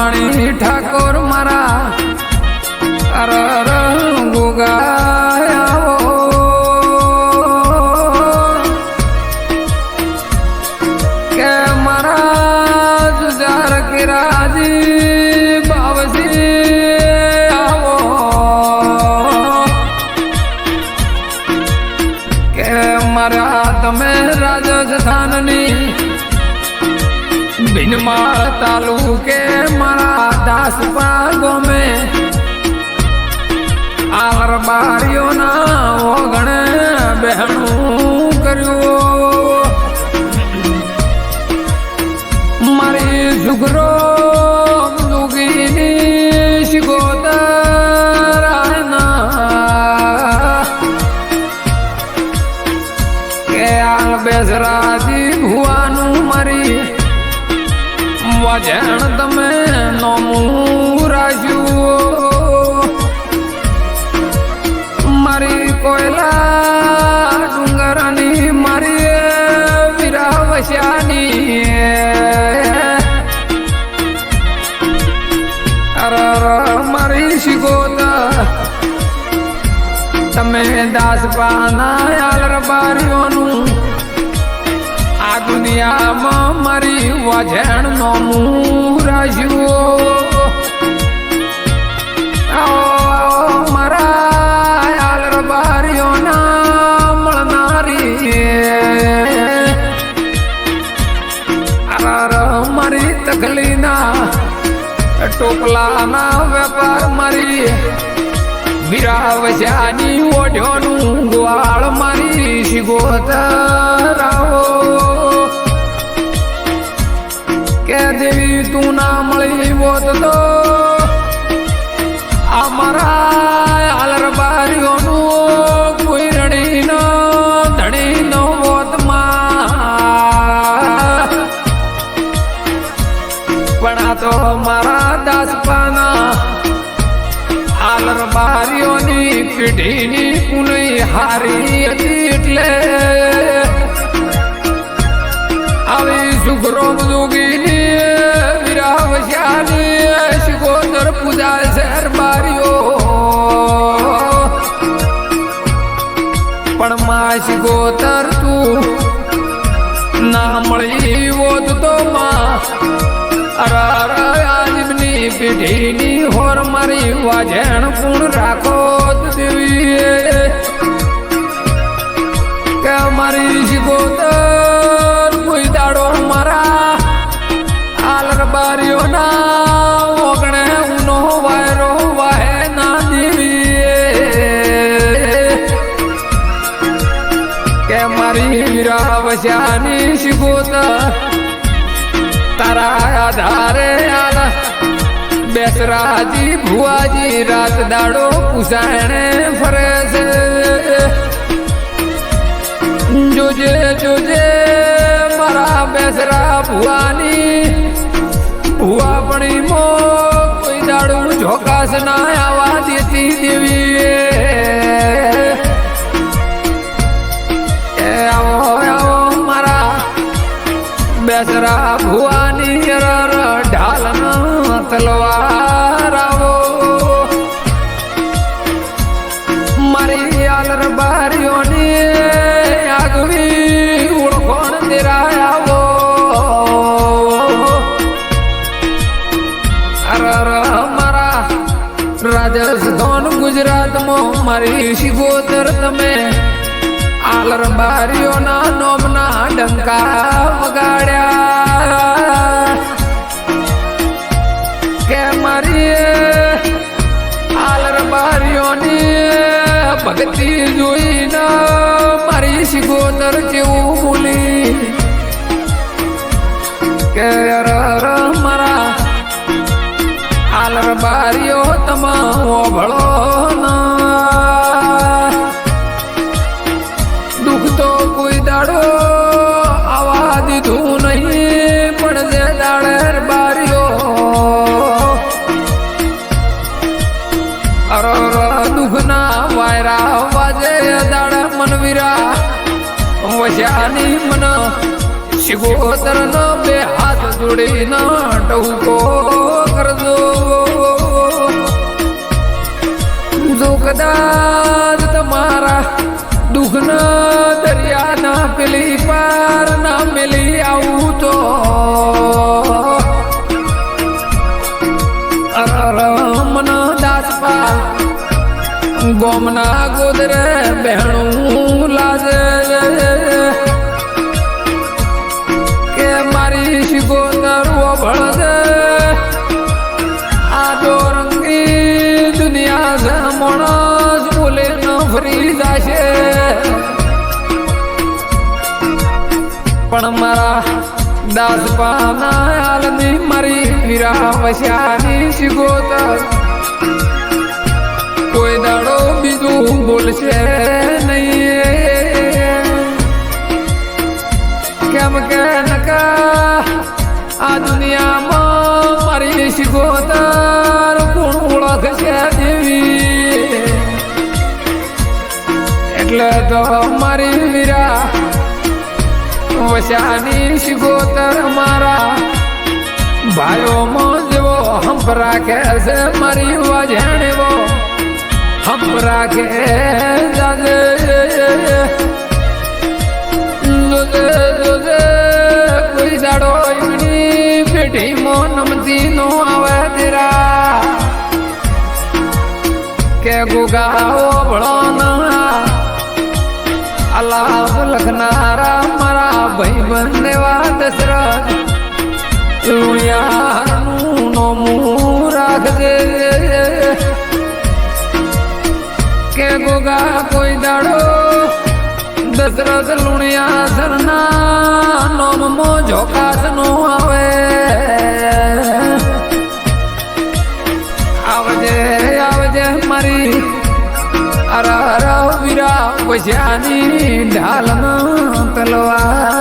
ઠાકોર મારા. અર ગુગાયાઓ કે મારા જુજાર કિરાજી બાવજી આવો. કે મારા તમે રાજસ્થાનની ભીનમાળ તાલુકે મારી તમે તમે દાસપાના યાલર બારીઓનું. આ દુનિયામાં મારી વજણ નો રાખ્યું આવો આવો, મારા યાલર બારીઓના મળનારી મારી તકલીના ટોપલાના વેપાર મારી વિરાવજાની ઓઢોનું ગ્વાળ મારી શિગોતરાવો કે દેવી તું ના મળી હોત તો અમારા આલર પણ તો મારા દાસપાના. આલર બારીઓની પીઢીની પુનઈ હારી હતી એટલે. આવી શુભ્રો જોગીની વિરાવશ્યાની શિકોદર પૂજા વાજણ પૂર્ણ રાખો દેવી કે મારી શિકોતર કોઈ દાડો મારા આલર બારીઓના ઓગણે ઉનો વાયરો વાહે ના દેવી કે મારી વીરાવશ્યાની શિકોતર તારા આધારે આલા બેસરાજી ભુવાજી રાત દાડો પુસાણે ફરે છે જોજે જોજે, મારા બેસરા ભુવાની. ભુવા પણી મો, કોઈ દાડું ઝોકાશ ના આવા દેતી દેવી બેસરા ભુવાની ઢાલ તલવાર. મારી શિગોતર તમે આલર બારીઓના નોમના ડંકા વગાડ્યા. કે મારી આલર બારીઓની ભક્તિ જોઈને મારી શિગોતર જેવું ભૂલી. કે મારા આલર બારીઓ તમા ભળો ગોતર બે હાથ જોડી ન ટહુકો કરજો. જો કદાચ તમારા દુઃખના દરિયાના પેલી પાર ના મેલી આવું તો. રમના દાસપા ગોમના ગોદરે મારી શિકોતર ભળજે આ ડોરંગી દુનિયા છે માણસ બોલે ન ફરી જાશે. પણ મારા દાસ પાના હાલની મારી વીરા વસ્યાની શિકોતર કોઈ દાડો બીજું બોલશે નહીં. કેમ કે નકા આ દુનિયામાં મારી શિકોતર કોણ ઓળખશે દેવી એટલે તો મારી વીરા વસાની શિકોતર મારા ભાઈઓમાં જેવો હંપ રાખે છે મારી વાજણેવો હંપ રાખે જાજે જોજે નમતી નો આવે તેરા. કે ગુગાઓ ભળો ના. અલાહ લખનારા મારા ભાઈ બંને વાત સરસ. લુણિયાનું નોમું રાખજે. કે ગોગા કોઈ દાડો દશરથ લુણિયા સરના નોમમો જોકાસ નો આવે. પૈસાની ઢાલ તલવાર.